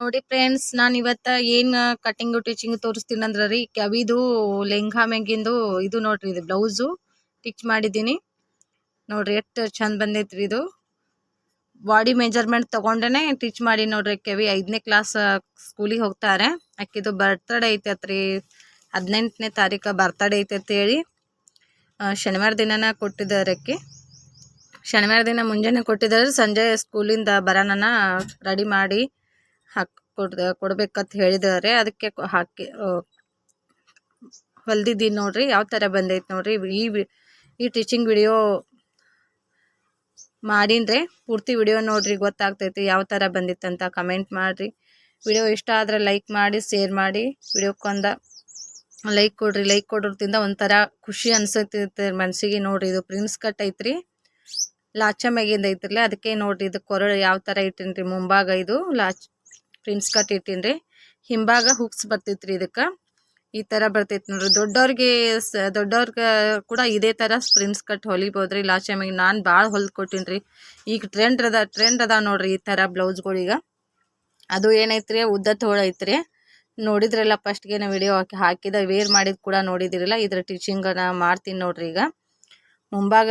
ನೋಡಿ ಫ್ರೆಂಡ್ಸ್, ನಾನು ಇವತ್ತ ಏನ್ ಕಟಿಂಗ್ ಟೀಚಿಂಗ್ ತೋರಿಸ್ತೀನಿ ಅಂದ್ರ ರೀ ಕವಿದು ಲೆಹಂಗಾ ಮ್ಯಾಗಿಂದು ಇದು ನೋಡ್ರಿ, ಇದು ಬ್ಲೌಸು ಟಿಚ್ ಮಾಡಿದ್ದೀನಿ. ನೋಡ್ರಿ ಎಷ್ಟು ಚಂದ ಬಂದೈತ್ರಿ ಇದು. ಬಾಡಿ ಮೆಜರ್ಮೆಂಟ್ ತಗೊಂಡೇನೆ ಸ್ಟಿಚ್ ಮಾಡಿ ನೋಡ್ರಿ ಕೆವಿ ಐದನೇ ಕ್ಲಾಸ್ ಸ್ಕೂಲಿಗೆ ಹೋಗ್ತಾರೆ. ಅಕ್ಕಿದು ಬರ್ತ್ಡೇ ಐತತ್ರಿ, ಹದಿನೆಂಟನೇ ತಾರೀಕು ಬರ್ತಡೇ ಐತೆ ಹೇಳಿ ಶನಿವಾರ ದಿನನ ಕೊಟ್ಟಿದ್ದಾರೆ ಅಕ್ಕಿ ಶನಿವಾರ ದಿನ ಮುಂಜಾನೆ ಕೊಟ್ಟಿದ್ದಾರೆ, ಸಂಜೆ ಸ್ಕೂಲಿಂದ ಬರೋಣ ರೆಡಿ ಮಾಡಿ ಹಾಕ್ ಕೊಡ್ ಕೊಡ್ಬೇಕಂತ ಹೇಳಿದಾರೆ ಅದಕ್ಕೆ ಹಾಕಿ ಹೊಲ್ದಿದ್ದೀನಿ ನೋಡ್ರಿ, ಯಾವ ಥರ ಬಂದೈತೆ ನೋಡ್ರಿ. ಈ ಈ ಟೀಚಿಂಗ್ ವಿಡಿಯೋ ಮಾಡೀನ್ರಿ ಪೂರ್ತಿ ವಿಡಿಯೋ ನೋಡ್ರಿ, ಗೊತ್ತಾಗ್ತೈತಿ ಯಾವ ಥರ ಬಂದಿತ್ತಂತ ಕಮೆಂಟ್ ಮಾಡಿರಿ. ವಿಡಿಯೋ ಇಷ್ಟ ಆದರೆ ಲೈಕ್ ಮಾಡಿ ಶೇರ್ ಮಾಡಿ. ವಿಡಿಯೋಕ್ಕೊಂದ ಲೈಕ್ ಕೊಡ್ರಿ ಲೈಕ್ ಕೊಡೋದ್ರಿಂದ ಒಂಥರ ಖುಷಿ ಅನ್ಸತ್ತೈತೆ ಮನಸ್ಸಿಗೆ ನೋಡ್ರಿ. ಇದು ಪ್ರಿನ್ಸ್ ಕಟ್ ಐತ್ರಿ. ಲಾಚ ಮ್ಯಾಗಿಂದ ಅದಕ್ಕೆ ನೋಡ್ರಿ, ಇದು ಕೊರಳು ಯಾವ ಥರ ಇಟ್ಟಿನ್ರಿ ಮುಂಭಾಗ ಇದು, ಲಾಚ್ ಪ್ರಿನ್ಸ್ ಕಟ್ ರೀ. ಹಿಂಭಾಗ ಹುಕ್ಸ್ ಬರ್ತೈತ್ರಿ ಇದಕ್ಕೆ. ಈ ಥರ ಬರ್ತೈತೆ ನೋಡ್ರಿ. ದೊಡ್ಡವ್ರಿಗೆ ಸ, ದೊಡ್ಡವ್ರಿಗೆ ಕೂಡ ಇದೇ ಥರ ಪ್ರಿನ್ಸ್ ಕಟ್ ಹೊಲಿಬೋದ್ರಿ. ಲಾಸ್ಟ್ ಟೈಮಿಗೆ ನಾನು ಭಾಳ ಹೊಲ್ದು ರೀ. ಈಗ ಟ್ರೆಂಡ್ ಅದ ಟ್ರೆಂಡ್ ಅದ ನೋಡ್ರಿ ಈ ಥರ ಬ್ಲೌಸ್ಗಳೀಗ ಅದು ಏನೈತ್ರಿ, ಉದ್ದ ತೋಳ ಐತ್ರಿ. ನೋಡಿದ್ರಲ್ಲ ಫಸ್ಟ್ಗೆ ನಾ ವಿಡಿಯೋ ಹಾಕಿ, ಹಾಕಿದ ವೇರ್ ಮಾಡಿದ್ದು ಕೂಡ ನೋಡಿದಿರಲ್ಲ. ಇದ್ರ ಟೀಚಿಂಗ್ ನಾ ಮಾಡ್ತೀನಿ ನೋಡ್ರಿ ಈಗ. ಮುಂಭಾಗ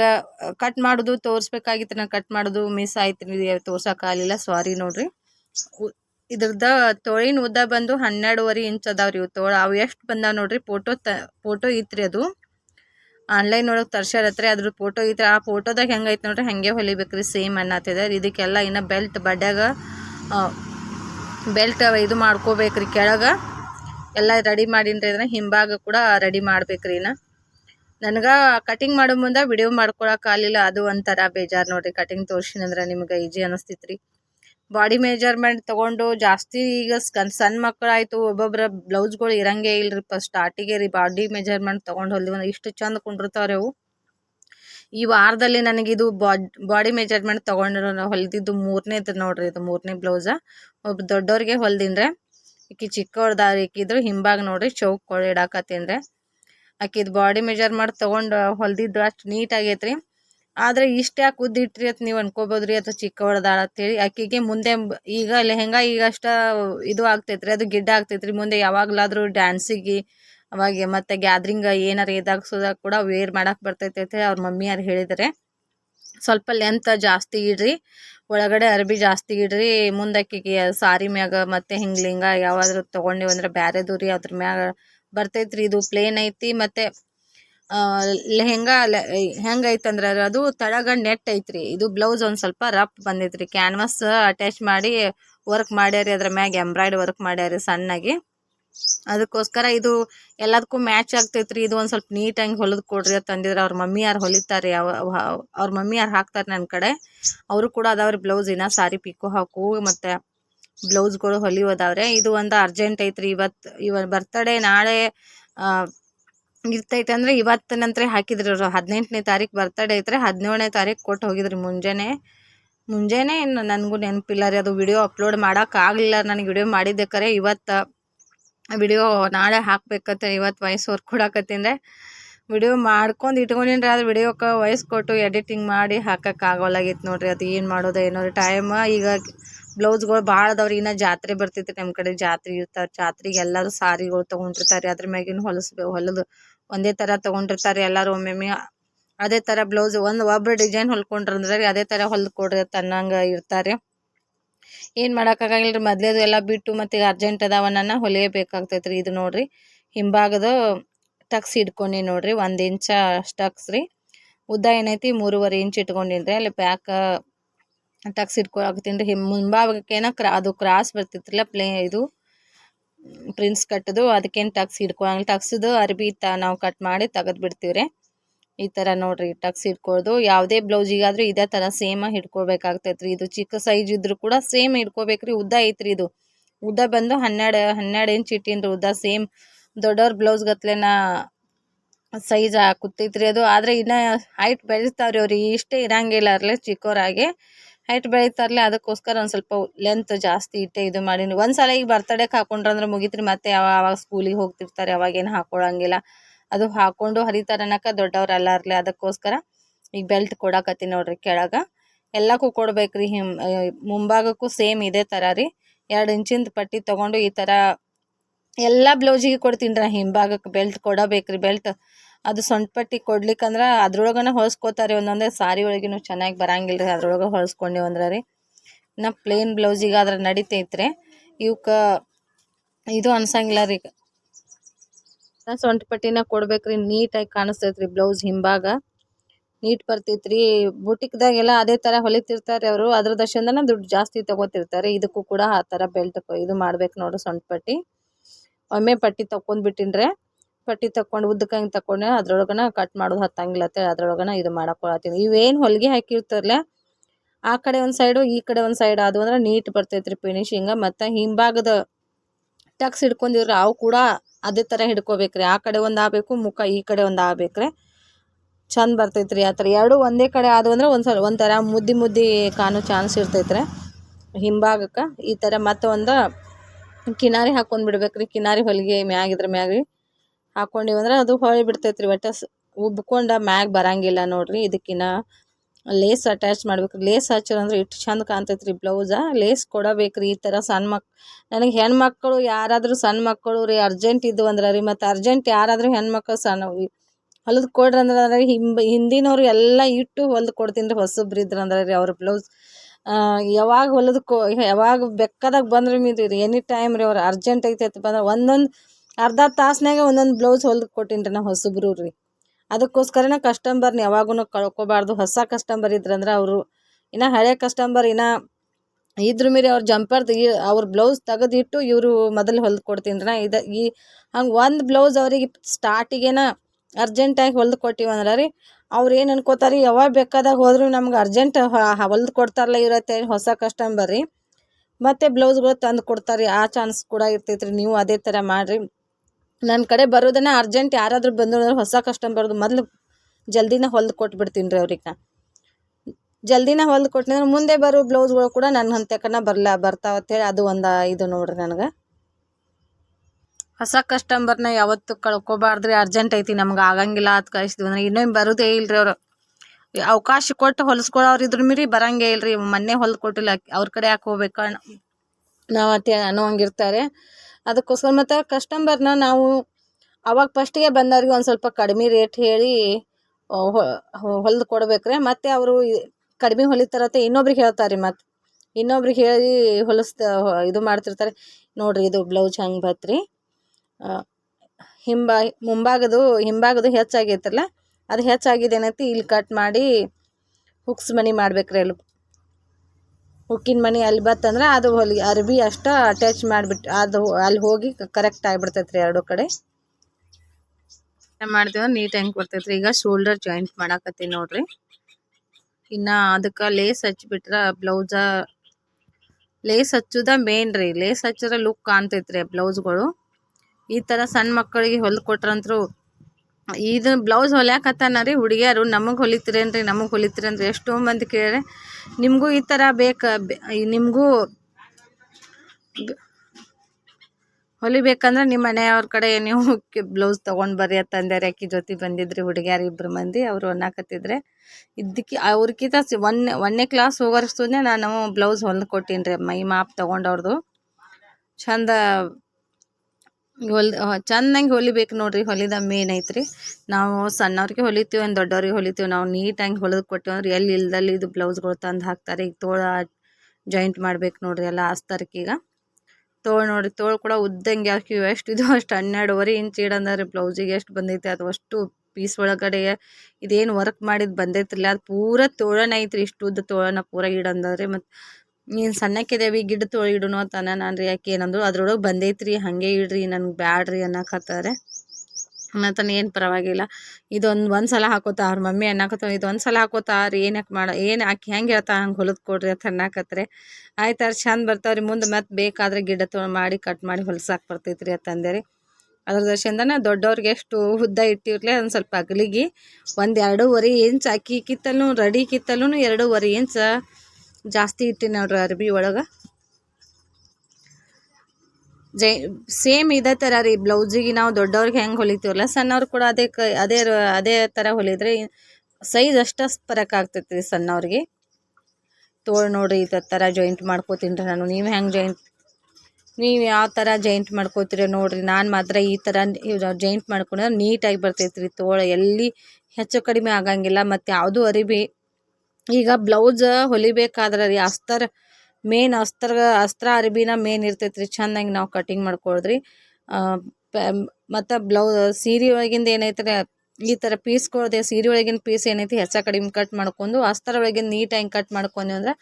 ಕಟ್ ಮಾಡೋದು ತೋರಿಸ್ಬೇಕಾಗಿತ್ತು ನಾನು ಕಟ್ ಮಾಡೋದು ಮಿಸ್ ಆಯ್ತು ತೋರ್ಸೋಕ್ಕಾಗಲಿಲ್ಲ ಸಾರಿ ನೋಡ್ರಿ. ಇದ್ರದ್ದು ತೋಳಿನ ಉದ್ದ ಬಂದು ಹನ್ನೆರಡುವರೆ ಇಂಚ್ ಅದಾವ್ರಿ ಇವು ತೋಳ. ಅವು ಎಷ್ಟು ಬಂದಾವ ನೋಡ್ರಿ ಫೋಟೋ ತ, ಫೋಟೋ ಇತ್ರಿ ಅದು. ಆನ್ಲೈನ್ ಒಳಗೆ ತರ್ಸ್ಯಾರತ್ರಿ. ಅದ್ರ ಫೋಟೋ ಐತ್ರಿ. ಆ ಫೋಟೋದಾಗ ಹೆಂಗೈತೆ ನೋಡ್ರಿ ಹಂಗೆ ಹೊಲಿಬೇಕ್ರಿ ಸೇಮ್ ಅನ್ನತ್ತಿದೆ. ಇದಕ್ಕೆಲ್ಲ ಇನ್ನು ಬೆಲ್ಟ್ ಬಡ್ಯಾಗ ಬೆಲ್ಟ್ ಇದು ಮಾಡ್ಕೋಬೇಕ್ರಿ ಕೆಳಗೆ. ಎಲ್ಲ ರೆಡಿ ಮಾಡಿನ್ರಿ. ಇದನ್ನ ಹಿಂಭಾಗ ಕೂಡ ರೆಡಿ ಮಾಡ್ಬೇಕ್ರಿ ಇನ್ನು. ನನಗೆ ಕಟಿಂಗ್ ಮಾಡೋ ಮುಂದೆ ವಿಡಿಯೋ ಮಾಡ್ಕೊಳಕ್ ಆಗಲಿಲ್ಲ. ಅದು ಒಂಥರ ಬೇಜಾರು ನೋಡ್ರಿ. ಕಟಿಂಗ್ ತೋರ್ಸಿನಂದ್ರೆ ನಿಮ್ಗೆ ಈಜಿ ಅನಿಸ್ತೈತ್ರಿ. ಬಾಡಿ ಮೆಜರ್ಮೆಂಟ್ ತಗೊಂಡು ಜಾಸ್ತಿ ಈಗ ಸಣ್ಣ ಮಕ್ಕಳಾಯ್ತು ಒಬ್ಬೊಬ್ಬರ ಬ್ಲೌಸ್ಗಳು ಇರಂಗೇ ಫಸ್ಟ್ ಸ್ಟಾರ್ಟಿಗೆ ರೀ ಬಾಡಿ ಮೆಜರ್ಮೆಂಟ್ ತೊಗೊಂಡು ಹೊಲ್ದಿವಿ ಅಂದ್ರೆ ಇಷ್ಟು ಚಂದ ಕುಂಡಿರ್ತಾವ್ರಿ ಅವು. ಈ ವಾರದಲ್ಲಿ ನನಗಿದು ಬಾಡಿ ಮೆಜರ್ಮೆಂಟ್ ತೊಗೊಂಡಿರೋ ಹೊಲ್ದಿದ್ದು ಮೂರನೇದು ನೋಡ್ರಿ ಇದು ಮೂರನೇ ಬ್ಲೌಸ. ಒಬ್ಬ ದೊಡ್ಡವ್ರಿಗೆ ಹೊಲ್ದಿನ್ರೆ ಈಕಿ ಚಿಕ್ಕವ್ರದಾರ ಈಕಿದ್ರು ಹಿಂಭಾಗ ನೋಡ್ರಿ ಚೌಕ್ ಕೊಳೆ ಇಡಾಕತ್ತೀನ್ರಿ ಆಕಿದ್ ಬಾಡಿ ಮೆಜರ್ಮೆಂಟ್ ತೊಗೊಂಡು ಹೊಲ್ದಿದ್ದು ಅಷ್ಟು ನೀಟ್ ಆಗೈತ್ರಿ. ಆದ್ರೆ ಇಷ್ಟ ಯಾಕೆ ಉದ್ದಿಟ್ರಿ ಅಂತ ನೀವು ಅನ್ಕೋಬೋದ್ರಿ? ಅಥವಾ ಚಿಕ್ಕವಳದಾಳ ಅಂತೇಳಿ ಅಕ್ಕಿಗೆ ಮುಂದೆ ಈಗ ಲೆಹೆಂಗಾ ಈಗ ಅಷ್ಟ ಇದು ಆಗ್ತೈತ್ರಿ, ಅದು ಗಿಡ್ಡ ಆಗ್ತೈತ್ರಿ. ಮುಂದೆ ಯಾವಾಗಲಾದರೂ ಡ್ಯಾನ್ಸಿಗೆ ಅವಾಗ ಮತ್ತೆ ಗ್ಯಾದ್ರಿಂಗ್ ಏನಾರ ಇದಾಗ್ಸೋದಾಗ ಕೂಡ ವೇರ್ ಮಾಡಕ್ ಬರ್ತೈತೆ ಅಂತ ಹೇಳಿ ಅವ್ರ ಮಮ್ಮಿ ಯಾರು ಹೇಳಿದರೆ. ಸ್ವಲ್ಪ ಲೆಂತ್ ಜಾಸ್ತಿ ಇಡ್ರಿ, ಒಳಗಡೆ ಅರ್ಬಿ ಜಾಸ್ತಿ ಇಡ್ರಿ. ಮುಂದಕ್ಕಿಗೆ ಸಾರಿ ಮ್ಯಾಗ ಮತ್ತೆ ಹಿಂಗ್ ಲಿಂಗ ಯಾವಾದ್ರೂ ತಗೊಂಡಿವಂದ್ರೆ ಬ್ಯಾರೆ ರೀ ಅದ್ರ ಮ್ಯಾಗ ಬರ್ತೈತ್ರಿ. ಇದು ಪ್ಲೇನ್ ಐತಿ ಮತ್ತೆ ಲೆಹಂಗಾ ಹೆಂಗೈತಂದ್ರೆ ಅದು ತಳಗ ನೆಟ್ ಐತ್ರಿ. ಇದು ಬ್ಲೌಸ್ ಒಂದು ಸ್ವಲ್ಪ ರಫ್ ಬಂದೈತ್ರಿ. ಕ್ಯಾನ್ವಾಸ್ ಅಟ್ಯಾಚ್ ಮಾಡಿ ವರ್ಕ್ ಮಾಡ್ಯಾರಿ, ಅದ್ರ ಮ್ಯಾಗ ಎಂಬ್ರಾಯ್ಡ್ ವರ್ಕ್ ಮಾಡ್ಯಾರಿ ಸಣ್ಣಾಗಿ. ಅದಕ್ಕೋಸ್ಕರ ಇದು ಎಲ್ಲದಕ್ಕೂ ಮ್ಯಾಚ್ ಆಗ್ತೈತ್ರಿ. ಇದು ಒಂದು ಸ್ವಲ್ಪ ನೀಟಾಗಿ ಹೊಲದ್ ಕೊಡ್ರಿ ಅಂತ ಅಂದಿದ್ರೆ. ಅವ್ರ ಮಮ್ಮಿ ಯಾರು ಹೊಲಿತಾರೆ ಅವ್ರ ಮಮ್ಮಿ ಯಾರು ಹಾಕ್ತಾರೆ ನನ್ನ ಕಡೆ. ಅವರು ಕೂಡ ಅದಾವ್ರಿ ಬ್ಲೌಸ್. ಇನ್ನ ಸಾರಿ ಪಿಕ್ಕು ಹಾಕು ಮತ್ತೆ ಬ್ಲೌಸ್ಗಳು ಹೊಲಿಯೋದಾವ್ರೆ. ಇದು ಒಂದು ಅರ್ಜೆಂಟ್ ಐತ್ರಿ. ಇವತ್ತು ಇವ ಬರ್ತಡೇ ನಾಳೆ ಇರ್ತೈತೆ ಅಂದ್ರೆ ಇವತ್ತು ನಂತರ ಹಾಕಿದ್ರು ಅವರು. ಹದಿನೆಂಟನೇ ತಾರೀಕು ಬರ್ತಡೇ ಇದ್ರೆ ಹದಿನೇಳನೇ ತಾರೀಕು ಕೊಟ್ಟು ಹೋಗಿದ್ರಿ ಮುಂಜಾನೆ. ಮುಂಜಾನೆ ನನಗೂ ನೆನಪಿಲ್ಲ ರೀ, ಅದು ವಿಡಿಯೋ ಅಪ್ಲೋಡ್ ಮಾಡೋಕ್ಕಾಗಲಿಲ್ಲ ನನಗೆ ವಿಡಿಯೋ ಮಾಡಿದ್ದಕ್ಕರೆ ಇವತ್ತು ವಿಡಿಯೋ ನಾಳೆ ಹಾಕ್ಬೇಕತ್ತ ಇವತ್ತು ವಯಸ್ಸು ಓವರ್ ಕೊಡಾಕತ್ತಿಂದ್ರೆ ವಿಡಿಯೋ ಮಾಡ್ಕೊಂಡು ಇಟ್ಕೊಂಡಿನ್ರಿ ಅದು ವಿಡಿಯೋಕ್ಕೆ ವಯಸ್ಸು ಕೊಟ್ಟು ಎಡಿಟಿಂಗ್ ಮಾಡಿ ಹಾಕಕ್ಕೆ ಆಗೋಲಾಗಿತ್ತು ನೋಡ್ರಿ. ಅದು ಏನು ಮಾಡೋದು ಏನೋ ಟೈಮ್ ಈಗ ಬ್ಲೌಸ್ಗಳು ಭಾಳ ಅದಾವ್ರಿ ಇನ್ನು ಜಾತ್ರೆ ಬರ್ತೈತೆ ನಮ್ಮ ಕಡೆ ಜಾತ್ರೆ ಇರ್ತಾರೆ ಜಾತ್ರೆಗೆ ಎಲ್ಲರೂ ಸಾರಿಗಳು ತೊಗೊಂಡಿರ್ತಾರೆ ಅದ್ರ ಮ್ಯಾಗಿನ ಹೊಲಸು ಹೊಲದು ಒಂದೇ ಥರ ತೊಗೊಂಡಿರ್ತಾರೆ ಎಲ್ಲರೂ ಒಮ್ಮೊಮ್ಮೆ. ಅದೇ ಥರ ಬ್ಲೌಸ್ ಒಂದು ಒಬ್ರು ಡಿಸೈನ್ ಹೊಲ್ಕೊಂಡ್ರಂದ್ರೆ ಅದೇ ಥರ ಹೊಲ್ದು ಕೊಡ್ರಿ ತನ್ನಂಗ ಇರ್ತಾರೆ. ಏನು ಮಾಡೋಕ್ಕಾಗಲ್ಲ ರೀ ಮೊದ್ಲೇದು ಎಲ್ಲ ಬಿಟ್ಟು ಮತ್ತೆ ಅರ್ಜೆಂಟ್ ಅದಾವ ನನ್ನ ರೀ ಇದು ನೋಡ್ರಿ. ಹಿಂಭಾಗದ ಟಕ್ಸ್ ಇಟ್ಕೊಂಡಿ ನೋಡ್ರಿ, ಒಂದು ಇಂಚ ಟಕ್ಸ್ ರೀ. ಉದ್ದ ಏನೈತಿ, ಮೂರುವರೆ ಇಂಚ್ ಇಟ್ಕೊಂಡಿನ್ರಿ. ಅಲ್ಲಿ ಬ್ಯಾಕ್ ಟಕ್ಸ್ ಇಟ್ಕೊಳಕತ್ತೀನಿ ರೀ. ಕ್ರಾ, ಅದು ಕ್ರಾಸ್ ಬರ್ತಿತ್ತಲ್ಲ ಪ್ಲೇ ಇದು. ಪ್ರಿನ್ಸ್ ಕಟ್ಟೋದು, ಅದಕ್ಕೇನು ಟಕ್ಸ್ ಹಿಡ್ಕೊಳಂಗಿಲ್ಲ. ಟಕ್ಸ್ದು ಅರ್ಬಿ ತ ನಾವು ಕಟ್ ಮಾಡಿ ತೆಗೆದು ಬಿಡ್ತೀವಿ ರೀ ಈ ಥರ ನೋಡ್ರಿ ಟಕ್ಸ್ ಹಿಡ್ಕೊಳ್ಳೋದು ಯಾವುದೇ ಬ್ಲೌಸಿಗಾದರೂ ಇದೇ ಥರ ಸೇಮ್ ರೀ ಇದು ಚಿಕ್ಕ ಸೈಜ್ ಇದ್ರೂ ಕೂಡ ಸೇಮ್ ಹಿಡ್ಕೋಬೇಕ್ರಿ. ಉದ್ದ ಐತ್ರಿ ಇದು. ಉದ್ದ ಬಂದು ಹನ್ನೆರಡು ಹನ್ನೆರಡು ಇಂಚ್ ಇಟ್ಟಿನ್ರಿ ಉದ್ದ. ಸೇಮ್ ದೊಡ್ಡವ್ರ ಬ್ಲೌಸ್ ಗತ್ಲೆನ ಸೈಜ್ ಕೂತೈತ್ರಿ ಅದು. ಆದರೆ ಇನ್ನು ಹೈಟ್ ಬೆಳೆಸ್ತಾವ್ರಿ ಅವ್ರಿಗೆ ಇಷ್ಟೇ ಇರಂಗಿಲ್ಲ ಅರ್ಲೆ ಚಿಕ್ಕವರಾಗಿ ಹೈಟ್ ಬೆಳೀತಾರಲ್ಲ ಅದಕ್ಕೋಸ್ಕರ ಒಂದು ಸ್ವಲ್ಪ ಲೆಂತ್ ಜಾಸ್ತಿ ಇಟ್ಟೆ ಇದು ಮಾಡೀನಿ ಒಂದು ಸಲ ಈಗ ಬರ್ತಡೇಗೆ ಹಾಕೊಂಡ್ರಂದ್ರೆ ಮುಗಿತ್ರಿ ಮತ್ತೆ ಯಾವಾಗ ಸ್ಕೂಲಿಗೆ ಹೋಗ್ತಿರ್ತಾರೆ ಅವಾಗೇನು ಹಾಕೊಳ್ಳಂಗಿಲ್ಲ ಅದು ಹಾಕೊಂಡು ಹರಿತಾರೆ ಅನ್ನಕ ದೊಡ್ಡವ್ರು ಅಲ್ಲಾರ್ಲೆ ಅದಕ್ಕೋಸ್ಕರ ಈಗ ಬೆಲ್ಟ್ ಕೊಡಾಕತ್ತೀನಿ ನೋಡ್ರಿ ಕೆಳಗೆ. ಎಲ್ಲಕ್ಕೂ ಕೊಡ್ಬೇಕ್ರಿ ಹಿಮ್ ಮುಂಭಾಗಕ್ಕೂ ಸೇಮ್ ಇದೇ ಥರ ರೀ. ಎರಡು ಇಂಚಿಂದು ಪಟ್ಟಿ ತೊಗೊಂಡು ಈ ಥರ ಎಲ್ಲ ಬ್ಲೌಸಿಗೆ ಕೊಡ್ತೀನಿ ರೀ ಹಿಂಭಾಗಕ್ಕೆ ಬೆಲ್ಟ್ ಕೊಡಬೇಕ್ರಿ ಬೆಲ್ಟ್ ಅದು ಸೊಂಟ ಪಟ್ಟಿ ಕೊಡ್ಲಿಕ್ಕಂದ್ರೆ ಅದ್ರೊಳಗನ ಹೊಲ್ಸ್ಕೊತಾರೆ ಒಂದೊಂದೇ ಸಾರಿ ಒಳಗಿನೂ ಚೆನ್ನಾಗಿ ಬರಂಗಿಲ್ಲ ರೀ ಅದ್ರೊಳಗೆ ಹೊಲ್ಸ್ಕೊಂಡೇವು ಅಂದ್ರೆ ರೀ. ನಾ ಪ್ಲೇನ್ ಬ್ಲೌಸಿಗೆ ಆದ್ರೆ ನಡಿತೈತ್ರಿ. ಇವಕ್ಕೆ ಇದು ಅನ್ಸಂಗಿಲ್ಲ ರೀ ಸೊಂಟ ಪಟ್ಟಿನ ಕೊಡ್ಬೇಕ್ರಿ, ನೀಟಾಗಿ ಕಾಣಿಸ್ತೈತ್ರಿ ಬ್ಲೌಸ್ ಹಿಂಭಾಗ. ನೀಟ್ ಬರ್ತೈತ್ರಿ. ಬುಟಿಕ್ದಾಗೆಲ್ಲ ಅದೇ ಥರ ಹೊಲಿತಿರ್ತಾರೆ ಅವರು. ಅದ್ರ ದರ್ಶನ ದುಡ್ಡು ಜಾಸ್ತಿ ತಗೋತಿರ್ತಾರೆ. ಇದಕ್ಕೂ ಕೂಡ ಆ ಥರ ಬೆಲ್ಟ್ ಇದು ಮಾಡ್ಬೇಕು ನೋಡ್ರಿ ಸೊಂಟ ಪಟ್ಟಿ. ಒಮ್ಮೆ ಪಟ್ಟಿ ತಕೊಂಡ್ಬಿಟ್ಟಿನ್ರೆ ಪಟ್ಟಿ ತಕೊಂಡು ಉದ್ದಕ್ಕೆ ಹಂಗೆ ತಕೊಂಡೆ ಅದ್ರೊಳಗನ ಕಟ್ ಮಾಡೋದು ಹತ್ತಂಗಿಲ್ಲ ಅಂತೇಳಿ ಅದ್ರೊಳಗನ ಇದು ಮಾಡಕೊಳತ್ತೀನಿ. ಇವೇನು ಹೊಲಿಗೆ ಹಾಕಿರ್ತಾರಲ್ಲ ಆ ಕಡೆ ಒಂದು ಸೈಡು ಈ ಕಡೆ ಒಂದು ಸೈಡ್ ಅದು ಅಂದ್ರೆ ನೀಟ್ ಬರ್ತೈತ್ರಿ ಫಿನಿಶಿಂಗ ಮತ್ತು ಹಿಂಭಾಗದ ಟಕ್ಸ್ ಹಿಡ್ಕೊಂಡಿವ್ರಿ ಅವು ಕೂಡ ಅದೇ ಥರ ಹಿಡ್ಕೋಬೇಕ್ರಿ. ಆ ಕಡೆ ಒಂದು ಆಗಬೇಕು, ಮುಖ ಈ ಕಡೆ ಒಂದು ಆಗ್ಬೇಕ್ರಿ. ಚಂದ ಬರ್ತೈತ್ರಿ ಆ ಥರ ಎರಡು ಒಂದೇ ಕಡೆ ಆದವು ಅಂದ್ರೆ ಒಂದು ಸಲ, ಒಂಥರ ಮುದ್ದಿ ಮುದ್ದಿ ಕಾಣೋ ಚಾನ್ಸ್ ಇರ್ತೈತ್ರಿ. ಹಿಂಭಾಗಕ್ಕೆ ಈ ಥರ ಮತ್ತೆ ಒಂದು ಕಿನಾರಿ ಹಾಕೊಂಡು ಬಿಡ್ಬೇಕ್ರಿ. ಕಿನಾರಿ ಹೊಲಿಗೆ ಮ್ಯಾಗಿದ್ರ ಮ್ಯಾಗ ಹಾಕೊಂಡಿವಿ ಅಂದ್ರೆ ಅದು ಹೊಳಿ ಬಿಡ್ತೈತ್ರಿ. ಒಟ್ಟು ಉಬ್ಕೊಂಡ ಮ್ಯಾಗ ಬರಂಗಿಲ್ಲ ನೋಡ್ರಿ ಇದಕ್ಕಿನ್ನ ಲೇಸ್ ಅಟ್ಯಾಚ್ ಮಾಡ್ಬೇಕು ಲೇಸ್ ಹಚ್ಚಿರಂದ್ರೆ ಇಷ್ಟು ಚಂದ ಕಾಣ್ತೈತ್ರಿ ಬ್ಲೌಸ ಲೇಸ್ ಕೊಡಬೇಕ್ರಿ ಈ ಥರ ಸಣ್ಣ ಮಕ್, ನನಗೆ ಹೆಣ್ಮಕ್ಳು ಯಾರಾದರೂ ಸಣ್ಣ ಮಕ್ಕಳು ರೀ ಅರ್ಜೆಂಟ್ ಇದ್ದು ಅಂದ್ರೆ ರೀ, ಮತ್ತು ಅರ್ಜೆಂಟ್ ಯಾರಾದರೂ ಹೆಣ್ಮಕ್ಳು ಸಣ್ಣ ಹೊಲದ್ ಕೊಡ್ರಿ ಅಂದ್ರೆ ಅಂದ್ರೆ ಹಿಂಬ, ಹಿಂದಿನವ್ರು ಎಲ್ಲ ಇಟ್ಟು ಹೊಲ್ದು ಕೊಡ್ತೀನಿ ರೀ ಹೊಸಬ್ರು ಇದ್ರಂದ್ರೆ ರೀ ಅವ್ರ ಬ್ಲೌಸ್ ಯಾವಾಗ ಹೊಲದು ಕೊ, ಯಾವಾಗ ಬೆಕ್ಕದಾಗ ಬಂದ್ರೆ ಮೀರಿ ಎನಿ ಟೈಮ್ ರೀ ಅವ್ರು ಅರ್ಜೆಂಟ್ ಐತೆ ಬಂದ್ರೆ ಒಂದೊಂದು ಅರ್ಧ ತಾಸ್ನಾಗೆ ಒಂದೊಂದು ಬ್ಲೌಸ್ ಹೊಲ್ದು ಕೊಟ್ಟೀನಿ ರೀ ನಾ ಹೊಸಬ್ರು ರೀ ಅದಕ್ಕೋಸ್ಕರನೇ ಕಸ್ಟಮರ್ನ ಯಾವಾಗೂ ಕಳ್ಕೊಬಾರ್ದು. ಹೊಸ ಕಸ್ಟಮರ್ ಇದ್ರಂದ್ರೆ ಅವರು ಇನ್ನು ಹಳೆ ಕಸ್ಟಮರ್ ಇನ್ನು ಇದ್ರ ಮೇಲೆ ಅವ್ರು ಜಂಪರ್ದು ಈ ಅವ್ರ ಬ್ಲೌಸ್ ತೆಗೆದಿಟ್ಟು ಇವರು ಮೊದಲು ಹೊಲ್ದು ಕೊಡ್ತೀನಿ ರೀ ಇದು ಈ ಹಂಗೆ ಒಂದು ಬ್ಲೌಸ್ ಅವ್ರಿಗೆ ಸ್ಟಾರ್ಟಿಗೇನ ಅರ್ಜೆಂಟಾಗಿ ಹೊಲ್ದು ಕೊಟ್ಟಿವಿ ಅಂದ್ರೆ ರೀ ಅವ್ರು ಏನು ಅನ್ಕೋತಾರೆ, ಯಾವಾಗ ಬೇಕಾದಾಗ ಹೋದ್ರೂ ನಮ್ಗೆ ಅರ್ಜೆಂಟ್ ಹೊಲ್ದು ಕೊಡ್ತಾರಲ್ಲ ಇರತ್ತೆ ಹೊಸ ಕಸ್ಟಮರ್ ರೀ. ಮತ್ತು ಬ್ಲೌಸ್ಗಳು ತಂದು ಕೊಡ್ತಾರೆ ಆ ಚಾನ್ಸ್ ಕೂಡ ಇರ್ತೈತೆ ರೀ ನೀವು ಅದೇ ಥರ ಮಾಡಿರಿ. ನನ್ನ ಕಡೆ ಬರೋದನ್ನ ಅರ್ಜೆಂಟ್ ಯಾರಾದರೂ ಬಂದ್ರು ಹೊಸ ಕಸ್ಟಮರ್ದು ಮೊದಲು ಜಲ್ದಿನ ಹೊಲ್ದು ಕೊಟ್ಬಿಡ್ತೀನಿ ರೀ ಅವ್ರಿಗೆ. ಜಲ್ದಿನ ಹೊಲ್ದು ಕೊಟ್ಟಿದ್ರೆ ಮುಂದೆ ಬರೋ ಬ್ಲೌಸ್ಗಳು ಕೂಡ ನನ್ನ ಹಂತಕನ ಬರಲ್ಲ ಬರ್ತಾವ ಅಂತೇಳಿ ಅದು ಒಂದು ಇದು ನೋಡ್ರಿ ನನಗೆ. ಹೊಸ ಕಸ್ಟಮರ್ನ ಯಾವತ್ತು ಕಳ್ಕೊಬಾರ್ದ್ರಿ ಅರ್ಜೆಂಟ್ ಐತಿ, ನಮ್ಗೆ ಆಗಂಗಿಲ್ಲ ಅದು ಕಳಿಸಿದ್ವಿ ಅಂದ್ರೆ ಇನ್ನೊಮ್ಮೆ ಬರೋದೇ ಇಲ್ರಿ ಅವರು. ಅವಕಾಶ ಕೊಟ್ಟು ಹೊಲಿಸ್ಕೊಳ್ಳೋರು ಇದ್ರ ಮೀರಿ ಬರಂಗೇ ಇಲ್ರಿ, ಮೊನ್ನೆ ಹೊಲ್ದು ಕೊಟ್ಟಿಲ್ಲ, ಅವ್ರ ಕಡೆ ಯಾಕೆ ಹೋಗ್ಬೇಕು ನಾವು ಅಂತ ಅನ್ನೋಂಗಿರ್ತಾರೆ ಅದಕ್ಕೋಸ್ಕರ ಮತ್ತು ಕಸ್ಟಮರ್ನ ನಾವು ಅವಾಗ ಫಸ್ಟಿಗೆ ಬಂದವ್ರಿಗೆ ಒಂದು ಸ್ವಲ್ಪ ಕಡಿಮೆ ರೇಟ್ ಹೇಳಿ ಹೊಲ್ದು ಕೊಡ್ಬೇಕ್ರೆ. ಮತ್ತು ಅವರು ಕಡಿಮೆ ಹೊಲಿತಾರತ್ತೆ ಇನ್ನೊಬ್ರಿಗೆ ಹೇಳ್ತಾರೆ ರೀ ಮತ್ತು ಇನ್ನೊಬ್ರಿಗೆ ಹೇಳಿ ಹೊಲಿಸ್ತಾ ಇದು ಮಾಡ್ತಿರ್ತಾರೆ. ನೋಡಿರಿ ಇದು ಬ್ಲೌಸ್ ಹಂಗೆ ಬತ್ರಿ. ಹಿಂಬಾ, ಮುಂಭಾಗದು, ಹಿಂಭಾಗದು ಹೆಚ್ಚಾಗೈತಲ್ಲ, ಅದು ಹೆಚ್ಚಾಗಿದೆ ಏನೈತಿ, ಇಲ್ಲಿ ಕಟ್ ಮಾಡಿ ಹುಕ್ಸ್ ಮನಿ ಮಾಡ್ಬೇಕ್ರಿ ಅಲ್ಲಿ ಹುಕ್ಕಿನ ಮನೆ ಅಲ್ಲಿ ಬತ್ತಂದ್ರೆ ಅದು ಹೊಲಿ ಅರ್ಬಿ ಅಷ್ಟು ಅಟ್ಯಾಚ್ ಮಾಡಿಬಿಟ್ಟು ಅದು ಅಲ್ಲಿ ಹೋಗಿ ಕರೆಕ್ಟ್ ಆಗಿಬಿಡ್ತೈತೆ ರೀ ಎರಡು ಕಡೆ. ಮಾಡ್ತೀವಿ, ನೀಟ್ ಹೆಂಗೆ ಬರ್ತೈತೆ ರೀ ಈಗ ಶೋಲ್ಡರ್ ಜಾಯಿಂಟ್ ಮಾಡಾಕತ್ತೀನಿ ನೋಡ್ರಿ. ಇನ್ನು ಅದಕ್ಕೆ ಲೇಸ್ ಹಚ್ಚಿಬಿಟ್ರೆ ಬ್ಲೌಸ ಲೇಸ್ ಹಚ್ಚುದ ಮೇನ್ ರೀ. ಲೇಸ್ ಹಚ್ಚಿದ್ರೆ ಲುಕ್ ಕಾಣ್ತೈತೆ ರೀ ಬ್ಲೌಸ್ಗಳು ಈ ಥರ ಸಣ್ಣ ಮಕ್ಕಳಿಗೆ ಹೊಲ್ದು ಇದು ಬ್ಲೌಸ್ ಹೊಲ್ಯಾಕತ್ತಾನ ರೀ ಹುಡುಗಿಯರು. ನಮಗೆ ಹೊಲಿತೀರೇನ್ರಿ ನಮಗೆ ಹೊಲಿತೀರೇನ್ರಿ? ಎಷ್ಟೋ ಮಂದಿ ಕೇಳಿ ನಿಮಗೂ ಈ ಥರ ಬೇಕು ನಿಮಗೂ ಹೊಲಿಬೇಕಂದ್ರೆ ನಿಮ್ಮ ಮನೆಯವ್ರ ಕಡೆ ನೀವು ಬ್ಲೌಸ್ ತೊಗೊಂಡು ಬರ್ರಿ ತಂದೆ ಅಕ್ಕಿ ಜೊತೆ ಬಂದಿದ್ರಿ ಹುಡುಗಿಯರು ಇಬ್ಬರು ಮಂದಿ, ಅವರು ಅನ್ನಕತ್ತಿದ್ರೆ. ಇದಕ್ಕೆ ಅವ್ರಿಗಿಂತ ಒನ್ ಒಂದನೇ ಕ್ಲಾಸ್ ಹೋಗೋರ್ಸ್ತುನೇ ನಾನು ಬ್ಲೌಸ್ ಹೊಲ್ದು ಕೊಟ್ಟೀನಿ ರೀ ಮೈ ಮಾಪ್ ತೊಗೊಂಡವ್ರದು ಚಂದ ಹೊಲ್ದು ಚಂದಂಗೆ ಹೊಲಿಬೇಕು ನೋಡ್ರಿ, ಹೊಲಿದ ಮೇನ್ ಐತ್ರಿ. ನಾವು ಸಣ್ಣವ್ರಿಗೆ ಹೊಲಿತೀವಿ, ಏನು ದೊಡ್ಡವ್ರಿಗೆ ಹೊಲಿತೀವಿ, ನಾವು ನೀಟಾಗಿ ಹೊಲಿದು ಕೊಟ್ಟಿವಿ ಅಂದ್ರೆ ಎಲ್ಲಿ ಇಲ್ದಲ್ಲಿ ಇದು ಬ್ಲೌಸ್ಗಳು ತಂದು ಹಾಕ್ತಾರೆ. ಈಗ ತೋಳ ಜಾಯಿಂಟ್ ಮಾಡ್ಬೇಕು ನೋಡ್ರಿ ಎಲ್ಲ ಈಗ. ತೋಳು ನೋಡ್ರಿ, ತೋಳು ಕೂಡ ಉದ್ದಂಗೆ ಹಾಕಿ ಎಷ್ಟು ಇದು, ಅಷ್ಟು ಹನ್ನೆರಡುವರೆ ಇಂಚ್ ಇಡಂದ್ರೆ ಬ್ಲೌಸಿಗೆ, ಎಷ್ಟು ಬಂದೈತೆ, ಅದು ಅಷ್ಟು ಪೀಸ್ ಒಳಗಡೆ ಇದೇನು ವರ್ಕ್ ಮಾಡಿದ್ದು ಬಂದೈತ್ರಿ ಅದು ಪೂರ ತೋಳನ ಐತ್ರಿ ಇಷ್ಟು ಉದ್ದ ತೋಳನ ಪೂರ ಇಡಂದ್ರೆ ಮತ್ತು ನೀನು ಸಣ್ಣಕ್ಕಿದೇವಿ ಗಿಡ ತೊಳಿ ಇಡುನು ಅಂತಾನೆ ನಾನು ರೀ ಯಾಕೆ ಏನಂದ್ರು, ಅದ್ರೊಳಗೆ ಬಂದೈತ್ರಿ, ಹಾಗೆ ಇಡ್ರಿ, ನನಗೆ ಬ್ಯಾಡ್ರಿ ಅನ್ನಕತ್ತಾರೆ. ಅನ್ನತಾನೆ ಏನು ಪರವಾಗಿಲ್ಲ. ಇದೊಂದು ಒಂದು ಸಲ ಹಾಕೋತ ಅವ್ರ ಮಮ್ಮಿ ಅನ್ನಕತ್ತ ಇದು ಒಂದು ಸಲ ಹಾಕೋತಾರ ಏನಕ್ಕೆ ಮಾಡ, ಏನು ಆಕೆ ಹೆಂಗೆ ಹೇಳ್ತಾ ಹಂಗೆ ಹೊಲದ್ ಕೊಡ್ರಿ ಅಂತ ಅನ್ನಕತ್ರೆ. ಆಯ್ತು ಅವ್ರು ಚಂದ ಬರ್ತಾವ್ರಿ, ಮುಂದೆ ಮತ್ತೆ ಬೇಕಾದ್ರೆ ಗಿಡ ತೊಗೊಂಡು ಮಾಡಿ ಕಟ್ ಮಾಡಿ ಹೊಲ್ಸಕ್ಕೆ ಬರ್ತೈತ್ರಿ ರೀ ಅದ್ರ ದರ್ಶನದನ ದೊಡ್ಡವ್ರಿಗೆ ಎಷ್ಟು ಉದ್ದ ಇಟ್ಟಿರ್ಲಿ ಅದನ್ನು ಸ್ವಲ್ಪ ಅಗಲಿಗೆ. ಒಂದು ಎರಡೂವರೆ ಇಂಚ್ ಅಕ್ಕಿ ಕಿತ್ತಲ್ಲೂ ರೆಡಿ ಕಿತ್ತಲ್ಲೂ ಎರಡೂವರೆ ಇಂಚ್ ಜಾಸ್ತಿ ಇಟ್ಟಿನಿ ನೋಡ್ರಿ ಅರ್ಬಿ ಒಳಗೆ. ಜೈ, ಸೇಮ್ ಇದೇ ಥರ ರೀ ಬ್ಲೌಸಿಗೆ ನಾವು ದೊಡ್ಡವ್ರಿಗೆ ಹೆಂಗೆ ಹೊಲಿತೀವಲ್ಲ, ಸಣ್ಣವ್ರು ಕೂಡ ಅದೇ ಕ, ಅದೇ ಅದೇ ಥರ ಹೊಲಿದ್ರೆ ಸೈಜ್ ಅಷ್ಟು ಫರಕ್ ಆಗ್ತೈತೆ ರೀ ಸಣ್ಣವ್ರಿಗೆ. ತೋಳು ನೋಡಿರಿ ಈ ಥರ ಜಾಯಿಂಟ್ ಮಾಡ್ಕೋತೀನಿ ರೀ ನಾನು, ನೀವು ಹೆಂಗೆ ಜಾಯಿಂಟ್ ನೀವು ಯಾವ ಥರ ಜಾಯಿಂಟ್ ಮಾಡ್ಕೋತೀರಿ ನೋಡಿರಿ, ನಾನು ಮಾತ್ರ ಈ ಥರ ಜಾಯಿಂಟ್ ಮಾಡ್ಕೊಂಡ್ರೆ ನೀಟಾಗಿ ಬರ್ತೈತೆ ರೀ ತೋಳು, ಎಲ್ಲಿ ಹೆಚ್ಚು ಕಡಿಮೆ ಆಗಂಗಿಲ್ಲ, ಮತ್ತು ಯಾವುದೂ ಅರಿಬಿ ಈಗ ಬ್ಲೌಸ್ ಹೊಲಿಬೇಕಾದ್ರೆ ರೀ ಅಸ್ತರ್ ಮೇನ್ ಅಸ್ತ್ರ ಅಸ್ತ್ರ ಅರಿಬಿನ ಮೇನ್ ಇರ್ತೈತೆ ರೀ. ಹಂಗೆ ನಾವು ಕಟಿಂಗ್ ಮಾಡ್ಕೊಳ್ರಿ ಮತ್ತು ಬ್ಲೌ ಸೀರೆ ಒಳಗಿಂದ ಏನೈತೆ ಈ ಥರ ಪೀಸ್ಕೊಳ್ದೆ ಸೀರೆ ಒಳಗಿನ ಪೀಸ್ ಏನೈತಿ, ಹೆಚ್ಚ ಕಡಿಮೆ ಕಟ್ ಮಾಡ್ಕೊಂಡು, ಅಸ್ತರ ಒಳಗಿನ ನೀಟಾಗಿ ಕಟ್ ಮಾಡ್ಕೊಂಡು ಅಂದ್ರೆ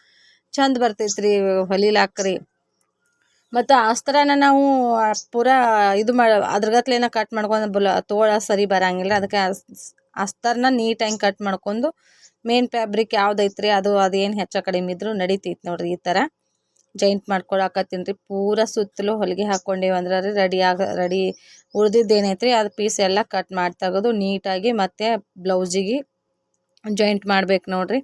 ಚಂದ ಬರ್ತೈತೆ ರೀ ಹೊಲಿಲಾಕ್ರಿ ಮತ್ತು ಅಸ್ತ್ರನ ನಾವು ಪೂರಾ ಇದು ಮಾಡಿ ಅದ್ರಗತ್ಲೇನ ಕಟ್ ಮಾಡ್ಕೊಂಡು ಬಲ, ತೋಳ ಸರಿ ಬರಂಗಿಲ್ಲ. ಅದಕ್ಕೆ ಅಸ್ತರ್ನ ನೀಟಾಗಿ ಕಟ್ ಮಾಡ್ಕೊಂಡು ಮೇನ್ ಫ್ಯಾಬ್ರಿಕ್ ಯಾವ್ದೈತ್ರಿ? ಅದು ಅದೇನು ಹೆಚ್ಚು ಕಡಿಮೆ ಇದ್ರೂ ನಡಿತೈತೆ ನೋಡ್ರಿ ಈ ಥರ ಜಾಯಿಂಟ್ ಮಾಡ್ಕೊಳಕತ್ತೀನಿ ರೀ. ಪೂರ ಸುತ್ತಲೂ ಹೊಲಿಗೆ ಹಾಕ್ಕೊಂಡೇವು ಅಂದ್ರೆ ರೀ ರೆಡಿ ಆಗ ರೆಡಿ ಉಳ್ದಿದ್ದು ಏನೈತ್ರಿ ಅದು ಪೀಸ್ ಎಲ್ಲ ಕಟ್ ಮಾಡಿ ತೆಗೆದು ನೀಟಾಗಿ ಮತ್ತೆ ಬ್ಲೌಸಿಗೆ ಜಾಯಿಂಟ್ ಮಾಡ್ಬೇಕು ನೋಡ್ರಿ.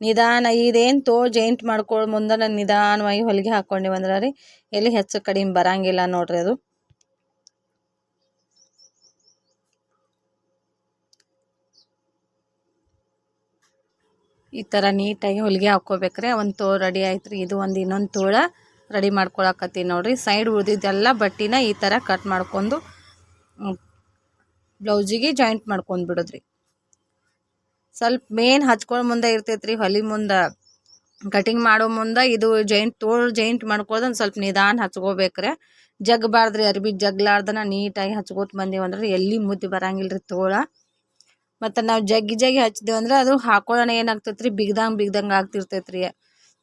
ನಿಧಾನ ಇದೇನು ತೋ ಜಾಯಿಂಟ್ ಮಾಡ್ಕೊಳ್ಳೋ ಮುಂದೆ ನಾನು ನಿಧಾನವಾಗಿ ಹೊಲಿಗೆ ಹಾಕ್ಕೊಂಡೇವು ಅಂದ್ರೆ ರೀ, ಎಲ್ಲಿ ಹೆಚ್ಚು ಕಡಿಮೆ ಬರೋಂಗಿಲ್ಲ ನೋಡ್ರಿ ಅದು. ಈ ಥರ ನೀಟಾಗಿ ಹೊಲಿಗೆ ಹಾಕ್ಕೋಬೇಕ್ರೆ ಒಂದು ತೋಳು ರೆಡಿ ಆಯ್ತು ರೀ ಇದು ಒಂದು ಇನ್ನೊಂದು ತೋಳ ರೆಡಿ ಮಾಡ್ಕೊಳಕತ್ತೀನಿ ನೋಡಿರಿ. ಸೈಡ್ ಉಳಿದಿದ್ದೆಲ್ಲ ಬಟ್ಟಿನ ಈ ಥರ ಕಟ್ ಮಾಡ್ಕೊಂಡು ಬ್ಲೌಸಿಗೆ ಜಾಯಿಂಟ್ ಮಾಡ್ಕೊಂಡು ಬಿಡೋದ್ರಿ. ಸ್ವಲ್ಪ ಮೇನ್ ಹಚ್ಕೊಳ್ಳೋ ಮುಂದೆ ಇರ್ತೈತ್ರಿ ಹೊಲಿ ಮುಂದೆ. ಕಟಿಂಗ್ ಮಾಡೋ ಮುಂದೆ ಇದು ಜೈಂಟ್ ತೋಳು ಜೈಂಟ್ ಮಾಡ್ಕೊಳ್ದು ಸ್ವಲ್ಪ ನಿಧಾನ ಹಚ್ಕೋಬೇಕ್ರೆ. ಜಗ್ಬಾರ್ದ್ರಿ ಅರ್ಬಿ ಜಗ್ಲಾರ್ದನ ನೀಟಾಗಿ ಹಚ್ಕೋತ ಬಂದೀವಂದ್ರೆ. ಎಲ್ಲಿ ಮುದ್ದೆ ಬರಂಗಿಲ್ಲ ರೀ ತೋಳ. ಮತ್ತು ನಾವು ಜಗ್ಗಿ ಜಗ್ಗಿ ಹಚ್ಚಿದೇವು ಅಂದ್ರೆ ಅದು ಹಾಕೊಳ್ಳೋಣ ಏನಾಗ್ತೈತೆ ರೀ ಬಿಗ್ದಂಗೆ ಬಿಗ್ದಂಗೆ ಆಗ್ತಿರ್ತೈತೆ ರೀ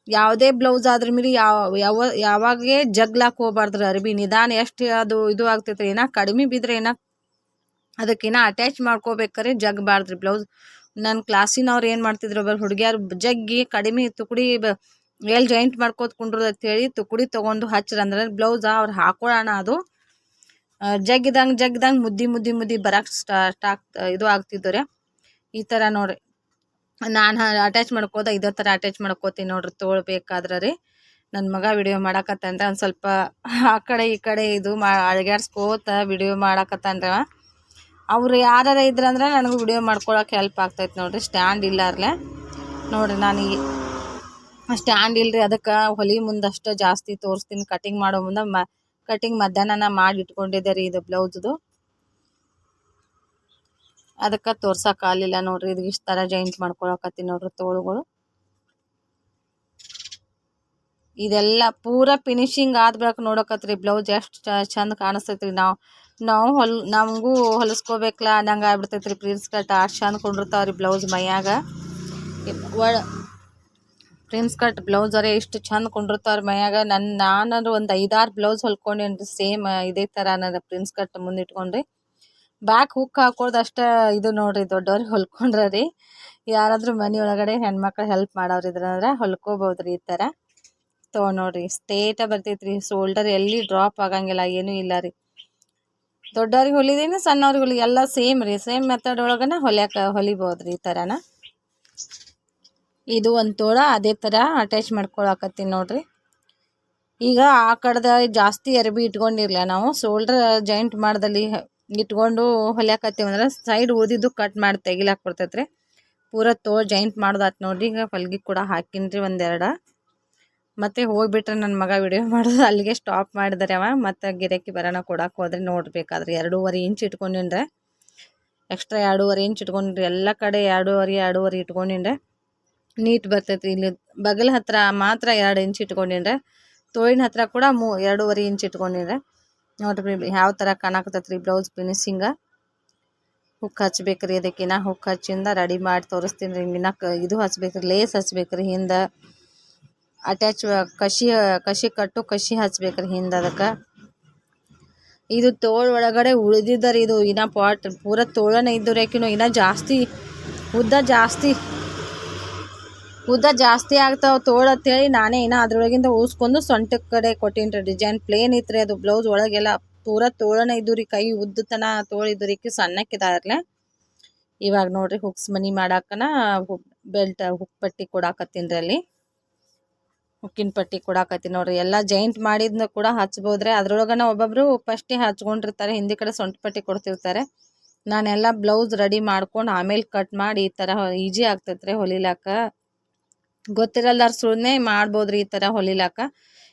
ಯಾವುದೇ ಬ್ಲೌಸ್ ಆದ್ರ ಮೇಲೆ ಯಾವ ಯಾವ ಯಾವಾಗೇ ಜಗ್ಲಾಕ್ ಹೋಗ್ಬಾರ್ದು ಅರ್ಬಿ. ನಿಧಾನ ಎಷ್ಟು ಅದು ಇದು ಆಗ್ತೈತೆ ಏನೋ ಕಡಿಮೆ ಬಿದ್ದರೆ ಏನೋ ಅದಕ್ಕಿನ್ನ ಅಟ್ಯಾಚ್ ಮಾಡ್ಕೋಬೇಕಾರೆ ಜಗ್ಬಾರ್ದು ರೀ ಬ್ಲೌಸ್ ನನ್ನ ಕ್ಲಾಸಿನವ್ರು ಏನು ಮಾಡ್ತಿದ್ರು ಒಬ್ಬರು ಹುಡುಗಿಯರು ಜಗ್ಗಿ ಕಡಿಮೆ ತುಕುಡಿ ಬ ಎಲ್ಲಿ ಜಾಯಿಂಟ್ ಮಾಡ್ಕೋತ ಕುಂಡ್ರು ಅಂತೇಳಿ ತಗೊಂಡು ತೊಗೊಂಡು ಹಚ್ಚಿರಂದ್ರೆ ಬ್ಲೌಸ್ ಅವ್ರು ಹಾಕೊಳ್ಳೋಣ ಅದು. ಜಗ್ಗಿದಂಗೆ ಜಗ್ಗಿದಂಗೆ ಮುದ್ದಿ ಮುದ್ದಿ ಮುದ್ದಿ ಬರಕ್ಕೆ ಸ್ಟಾಕ್, ಇದು ಆಗ್ತಿದ್ದವ್ರೆ ಈ ಥರ ನೋಡ್ರಿ. ನಾನು ಅಟ್ಯಾಚ್ ಮಾಡ್ಕೋದ ಇದೇ ಥರ ಅಟ್ಯಾಚ್ ಮಾಡ್ಕೋತೀನಿ ನೋಡ್ರಿ ತೊಗೊಳ್ಬೇಕಾದ್ರೆ ರೀ ನನ್ನ ಮಗ ವಿಡಿಯೋ ಮಾಡಾಕತ್ತಂದ್ರೆ ಒಂದು ಸ್ವಲ್ಪ ಆ ಕಡೆ ಈ ಕಡೆ ಇದು ಮಾ, ಅಳಗ್ಯಾಡ್ಸ್ಕೋತ ವಿಡಿಯೋ ಮಾಡಾಕತ್ತಾನ್ರಿ ಅವ್ರು ಯಾರು ಇದ್ರಂದ್ರೆ ನನಗೆ ವಿಡಿಯೋ ಮಾಡ್ಕೊಳಕ್ಕೆ ಹೆಲ್ಪ್ ಆಗ್ತೈತೆ ನೋಡ್ರಿ ಸ್ಟ್ಯಾಂಡ್ ಇಲ್ಲಾರ್ಲೆ. ನೋಡ್ರಿ ನಾನು ಈ ಸ್ಟ್ಯಾಂಡ್ ಇಲ್ರಿ, ಅದಕ್ಕೆ ಹೊಲಿ ಮುಂದಷ್ಟು ಜಾಸ್ತಿ ತೋರಿಸ್ತೀನಿ ಕಟಿಂಗ್ ಮಾಡೋ ಮುಂದೆ ಕಟಿಂಗ್ ಮಧ್ಯಾಹ್ನ ಮಾಡಿ ಇಟ್ಕೊಂಡಿದ್ದೆ ರೀ ಇದು ಬ್ಲೌಸ್ದು. ಅದಕ್ಕೆ ತೋರ್ಸೋಕ್ಕಾಗಲಿಲ್ಲ ನೋಡ್ರಿ, ಇದು ಇಷ್ಟು ಥರ ಜಾಯಿಂಟ್ ಮಾಡ್ಕೊಳಕತ್ತೀನಿ ನೋಡ್ರಿ ತೋಳುಗಳು. ಇದೆಲ್ಲ ಪೂರ ಫಿನಿಶಿಂಗ್ ಆದ್ಬೇಕು ನೋಡಕತ್ರಿ, ಬ್ಲೌಸ್ ಎಷ್ಟು ಚಂದ ಕಾಣಿಸ್ತೈತ್ರಿ. ನಾವು ನಾವು ಹೊಲ್, ನಮಗೂ ಹೊಲಿಸ್ಕೋಬೇಕಲ್ಲ ಅನ್ನಂಗೆ ಆಗ್ಬಿಡ್ತೈತ್ರಿ. ಪ್ರಿನ್ಸ್ ಕಟ್ ಅಷ್ಟು ಚಂದ ಕೊಂಡಿರ್ತಾವ್ರಿ ಬ್ಲೌಸ್ ಮೈಯಾಗ. ಒಳ ಪ್ರಿನ್ಸ್ ಕಟ್ ಬ್ಲೌಸ್ ಅರೆ ಎಷ್ಟು ಚಂದ ಕೊಂಡಿರ್ತಾರ ಮನ್ಯಾಗ. ನನ್ನ ನಾನು ಒಂದು ಐದಾರು ಬ್ಲೌಸ್ ಹೊಲ್ಕೊಂಡೇನ್ರಿ ಸೇಮ್ ಇದೇ ಥರ ನನ್ನ ಪ್ರಿನ್ಸ್ ಕಟ್ ಮುಂದಿಟ್ಕೊಂಡ್ರಿ ಬ್ಯಾಕ್ ಹುಕ್ ಹಾಕೋದು ಅಷ್ಟೇ ಇದು ನೋಡ್ರಿ ದೊಡ್ಡವ್ರಿಗೆ ಹೊಲ್ಕೊಂಡ್ರೆ ರೀ ಯಾರಾದರೂ ಮನೆಯೊಳಗಡೆ ಹೆಣ್ಮಕ್ಳು ಹೆಲ್ಪ್ ಮಾಡೋರು ಇದ್ರಂದ್ರೆ ಹೊಲ್ಕೋಬೋದು ರೀ ಈ ಥರ ತೊಗೊಂಡು ನೋಡ್ರಿ ಸ್ಟೇಟ ಬರ್ತೈತ್ರಿ ಶೋಲ್ಡರ್ ಎಲ್ಲಿ ಡ್ರಾಪ್ ಆಗಂಗಿಲ್ಲ, ಏನೂ ಇಲ್ಲ ರೀ. ದೊಡ್ಡವ್ರಿಗೆ ಹೊಲಿದೀನಿ ಸಣ್ಣವ್ರಿಗೆ ಹೊಲಿ ಎಲ್ಲ ಸೇಮ್ ರೀ ಸೇಮ್ ಮೆಥಡ್ ಒಳಗನ ಹೊಲಿಯಕ್ಕೆ ಹೊಲಿಬೋದು ರೀ ಈ ಥರನ ಇದು ಒಂದು ತೋಳ, ಅದೇ ಥರ ಅಟ್ಯಾಚ್ ಮಾಡ್ಕೊಳಕತ್ತೀನಿ ನೋಡ್ರಿ. ಈಗ ಆ ಕಡೆದ ಜಾಸ್ತಿ ಅರಬಿ ಇಟ್ಕೊಂಡಿರಲಿಲ್ಲ ನಾವು ಸೋಲ್ಡ್ರ್ ಜಾಯಿಂಟ್ ಮಾಡ್ದಲ್ಲಿ ಇಟ್ಕೊಂಡು ಹೊಲಿಯಾಕತ್ತೀವಿ ಅಂದ್ರೆ ಸೈಡ್ ಉಳಿದಿದ್ದು ಕಟ್ ಮಾಡಿ ತೆಗಿಲಾಕ್ ಬರ್ತೈತೆ ರೀ ಪೂರ ತೋಳ ಜಾಯಿಂಟ್ ಮಾಡೋದಾತು ನೋಡ್ರಿ, ಈಗ ಹೊಲ್ಗೆ ಕೂಡ ಹಾಕಿನ್ರಿ ಒಂದೆರಡು. ಮತ್ತೆ ಹೋಗ್ಬಿಟ್ರೆ ನನ್ನ ಮಗ ವಿಡಿಯೋ ಮಾಡೋದು, ಅಲ್ಲಿಗೆ ಸ್ಟಾಪ್ ಮಾಡಿದರೆ ಅವ, ಮತ್ತು ಗಿರಾಕಿ ಬರೋಣ ಕೊಡಕ್ಕೆ ಹೋದ್ರೆ ನೋಡ್ಬೇಕಾದ್ರೆ ಎರಡೂವರೆ ಇಂಚ್ ಇಟ್ಕೊಂಡಿನ್ರೆ. ಎಕ್ಸ್ಟ್ರಾ ಎರಡೂವರೆ ಇಂಚ್ ಇಟ್ಕೊಂಡ್ರಿ ಎಲ್ಲ ಕಡೆ ಎರಡೂವರೆ ಎರಡೂವರೆ ಇಟ್ಕೊಂಡಿನ್ರೆ. ನೀಟ್ ಬರ್ತೈತಿ. ಇಲ್ಲಿ ಬಗಲ್ ಹತ್ರ ಮಾತ್ರ ಎರಡು ಇಂಚ್ ಇಟ್ಕೊಂಡಿನ್ರೆ ತೋಳಿನ ಹತ್ರ ಕೂಡ ಮೂ, ಎರಡೂವರೆ ಇಂಚ್ ಇಟ್ಕೊಂಡಿನ್ರೆ ನೋಡ್ರಿ ಯಾವ ಥರ ಕಾಣಕತ್ತೈತ್ರಿ ಬ್ಲೌಸ್ ಫಿನಿಶಿಂಗ ಹುಕ್ ಹಚ್ಬೇಕ್ರಿ ಅದಕ್ಕಿನ್ನ ಹುಕ್ ಹಚ್ಚಿಂದ ರೆಡಿ ಮಾಡಿ ತೋರಿಸ್ತೀನಿ ರೀ ಇನ್ನ ಇದು ಹಚ್ಬೇಕ್ರಿ ಲೇಸ್ ಹಚ್ಬೇಕ್ರಿ ಹಿಂದೆ. ಅಟ್ಯಾಚ್ ಕಸಿ ಕಸಿ ಕಟ್ಟು ಕಸಿ ಹಚ್ಬೇಕ್ರಿ ಹಿಂದೆ ಅದಕ್ಕೆ. ಇದು ತೋಳು ಒಳಗಡೆ ಉಳಿದಿದ್ದಾರೆ ಇದು ಇನ್ನ ಪಾಟ್, ಪೂರ ತೋಳನೇ ಇದ್ದು ಯಾಕಿನೋ ಇನ್ನ ಜಾಸ್ತಿ, ಉದ್ದ ಜಾಸ್ತಿ ಉದ್ದ ಜಾಸ್ತಿ ಆಗ್ತಾವೆ ತೋಳು ಅಂತೇಳಿ ನಾನೇ ಇನ್ನು ಅದ್ರೊಳಗಿಂದ ಉಳಿಸ್ಕೊಂಡು ಸೊಂಟದ ಕಡೆ ಕೊಟ್ಟೀನಿ ಡಿಸೈನ್. ಪ್ಲೇನ್ ಇತ್ತು ಅದು ಬ್ಲೌಸ್ ಒಳಗೆಲ್ಲ ಪೂರ ತೋಳನೇ ಇದ್ದು ರೀ ಕೈ ಉದ್ದತನ ತೋಳ ಇದ್ದು ರೀ ಸಣ್ಣಕ್ಕಿದಾರ್ಲೆ ಇವಾಗ ನೋಡ್ರಿ ಹುಕ್ಸ್ ಮನಿ ಮಾಡಾಕನ ಬೆಲ್ಟ್ ಹುಕ್ ಪಟ್ಟಿ ಕೊಡಾಕತ್ತೀನಿ ರೀ ಅಲ್ಲಿ. ಹುಕ್ಕಿನ ಪಟ್ಟಿ ಕೊಡಾಕತ್ತೀನಿ ನೋಡ್ರಿ, ಎಲ್ಲ ಜೈಂಟ್ ಮಾಡಿದ್ನ ಕೂಡ ಹಚ್ಬೋದ್ರಿ. ಅದ್ರೊಳಗನ ಒಬ್ಬೊಬ್ರು ಫಸ್ಟೇ ಹಚ್ಕೊಂಡಿರ್ತಾರೆ, ಹಿಂದಿ ಕಡೆ ಸೊಂಟ ಪಟ್ಟಿ ಕೊಡ್ತಿರ್ತಾರೆ. ನಾನೆಲ್ಲ ಬ್ಲೌಸ್ ರೆಡಿ ಮಾಡ್ಕೊಂಡು ಆಮೇಲೆ ಕಟ್ ಮಾಡಿ ಈ ಥರ ಈಜಿ ಆಗ್ತೈತ್ರಿ ಹೊಲಿಲಾಕ. ಗೊತ್ತಿರಲ್ದಾರ ಸುಳ್ನೆ ಮಾಡ್ಬೋದ್ರಿ ಈ ಥರ ಹೊಲಿಲಾಕ.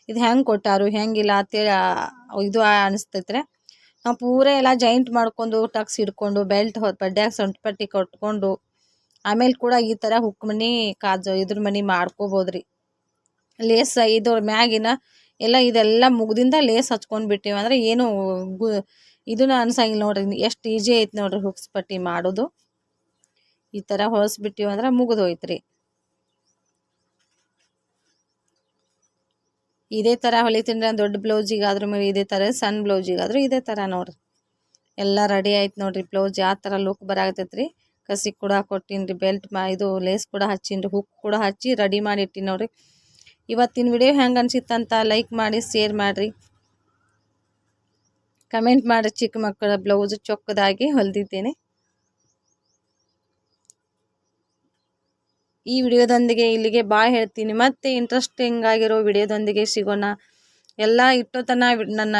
ಇದು ಹೆಂಗೆ ಕೊಟ್ಟಾರು, ಹೆಂಗಿಲ್ಲ ಅಂತೇಳಿ ಇದು ಅನಿಸ್ತೈತ್ರಿ. ನಾವು ಪೂರ ಎಲ್ಲ ಜಾಯಿಂಟ್ ಮಾಡ್ಕೊಂಡು ಟಕ್ಸ್ ಹಿಡ್ಕೊಂಡು ಬೆಲ್ಟ್ ಬಡ್ಡ್ಯಾಗ ಸೊಂಟ ಪಟ್ಟಿ ಕೊಟ್ಕೊಂಡು ಆಮೇಲೆ ಕೂಡ ಈ ಥರ ಹುಕ್ ಮನಿ, ಕಾಜು ಇದ್ರ ಮನಿ ಮಾಡ್ಕೋಬೋದ್ರಿ. ಲೇಸ್ ಇದು ಮ್ಯಾಗಿನ ಎಲ್ಲ ಇದೆಲ್ಲ ಮುಗ್ದಿಂದ ಲೇಸ್ ಹಚ್ಕೊಂಡು ಬಿಟ್ಟಿವಿ ಅಂದ್ರೆ ಏನು ಗು ಇದನ್ನ ಅನ್ಸಂಗಿಲ್ಲ ನೋಡ್ರಿ, ಎಷ್ಟು ಈಜಿ ಐತೆ ನೋಡ್ರಿ ಹುಕ್ಸ್ ಪಟ್ಟಿ ಮಾಡೋದು. ಈ ಥರ ಹೊಲಿಸ್ಬಿಟ್ಟಿವಿ ಅಂದ್ರೆ ಮುಗಿದೋಯ್ತು ಇದೇ ಥರ ಹೊಲಿತೀನಿ ದೊಡ್ಡ ಬ್ಲೌಸಿಗಾದ್ರೂ ಮೇಲೆ ಇದೇ ಥರ ಸಣ್ಣ ಬ್ಲೌಸಿಗಾದ್ರೂ ಇದೇ ಥರ ನೋಡ್ರಿ. ಎಲ್ಲ ರೆಡಿ ಆಯ್ತು ನೋಡ್ರಿ ಬ್ಲೌಸ್ ಯಾವ ಥರ ಲುಕ್ ಬರಾಕತ್ತೈತ್ರಿ. ಕಸಿ ಕೂಡ ಕೊಟ್ಟಿನಿ ರೀ ಬೆಲ್ಟ್ ಮಾ ಇದು ಲೇಸ್ ಕೂಡ ಹಚ್ಚೀನಿ ರೀ ಹುಕ್ ಕೂಡ ಹಚ್ಚಿ ರೆಡಿ ಮಾಡಿ ಇಟ್ಟಿನಿ ನೋಡ್ರಿ. ಇವತ್ತಿನ ವಿಡಿಯೋ ಹೆಂಗೆ ಅನ್ಸಿತ್ತಂತ ಲೈಕ್ ಮಾಡಿ ಶೇರ್ ಮಾಡಿರಿ. ಕಮೆಂಟ್ ಮಾಡಿ ಚಿಕ್ಕ ಮಕ್ಕಳ ಬ್ಲೌಸ್ ಚೊಕ್ಕದಾಗಿ ಹೊಲಿದಿದ್ದೇನೆ. ಈ ವಿಡಿಯೋದೊಂದಿಗೆ ಇಲ್ಲಿಗೆ ಬಾಯ್ ಹೇಳ್ತೀನಿ. ಮತ್ತೆ ಇಂಟ್ರೆಸ್ಟಿಂಗ್ ಆಗಿರೋ ವಿಡಿಯೋದೊಂದಿಗೆ ಸಿಗೋಣ. ಎಲ್ಲ ಇಟ್ಟೋ ತನ ನನ್ನ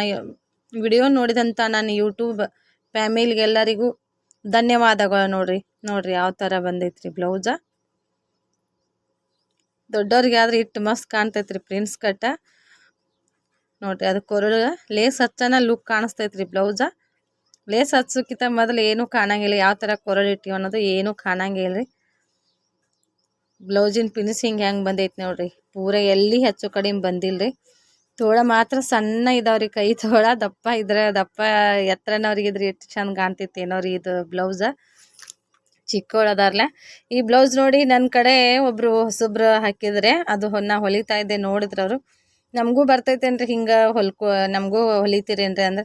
ವಿಡಿಯೋ ನೋಡಿದಂಥ ನನ್ನ ಯೂಟ್ಯೂಬ್ ಫ್ಯಾಮಿಲಿಗೆಲ್ಲರಿಗೂ ಧನ್ಯವಾದಗಳು ನೋಡ್ರಿ. ನೋಡ್ರಿ ಯಾವ ಥರ ಬಂದೈತ್ರಿ ಬ್ಲೌಸ ದೊಡ್ಡವ್ರಿಗೆ ಆದ್ರೆ ಇಟ್ಟು ಮಸ್ತ್ ಕಾಣ್ತೈತ್ರಿ ಪ್ರಿನ್ಸ್ ಕಟ್ಟ. ನೋಡ್ರಿ ಅದು ಕೊರಳು ಲೇಸ್ ಹಚ್ಚನ ಲುಕ್ ಕಾಣಿಸ್ತೈತ್ರಿ ಬ್ಲೌಸ ಲೇಸ್ ಹಚ್ಚೋಕ್ಕಿಂತ ಮೊದಲು ಏನೂ ಕಾಣಂಗಿಲ್ಲ. ಯಾವ ಥರ ಕೊರಳು ಅನ್ನೋದು ಏನೂ ಕಾಣಂಗಿಲ್ಲ ರೀ ಬ್ಲೌಸಿನ ಫಿನಿಶಿಂಗ್ ಹೆಂಗೆ ಬಂದೈತೆ ನೋಡ್ರಿ. ಪೂರ ಎಲ್ಲಿ ಹೆಚ್ಚು ಕಡಿಮೆ ಬಂದಿಲ್ಲ ರೀ ತೋಳ ಮಾತ್ರ ಸಣ್ಣ ಇದಾವ್ರಿ ಕೈ ತೋಳ. ದಪ್ಪ ಇದ್ರೆ ದಪ್ಪ ಎತ್ತರನವ್ರಿಗೆ ಇದ್ರೆ ಎಷ್ಟು ಚಂದ ಕಾಣ್ತೈತಿ ಏನೋ ರೀ ಇದು ಬ್ಲೌಸ. ಚಿಕ್ಕವಳು ಈ ಬ್ಲೌಸ್ ನೋಡಿ ನನ್ನ ಕಡೆ ಒಬ್ರು ಹೊಸಬ್ರು ಹಾಕಿದ್ರೆ ಅದು ಹೊನ್ನ ಹೊಲಿತಾ ಇದ್ದೆ ನೋಡಿದ್ರವರು. ನಮಗೂ ಬರ್ತೈತೇನ್ರಿ ಹಿಂಗೆ ಹೊಲ್ಕೊ ನಮಗೂ ಹೊಲಿತೀರೇನ್ರಿ ಅಂದ್ರೆ.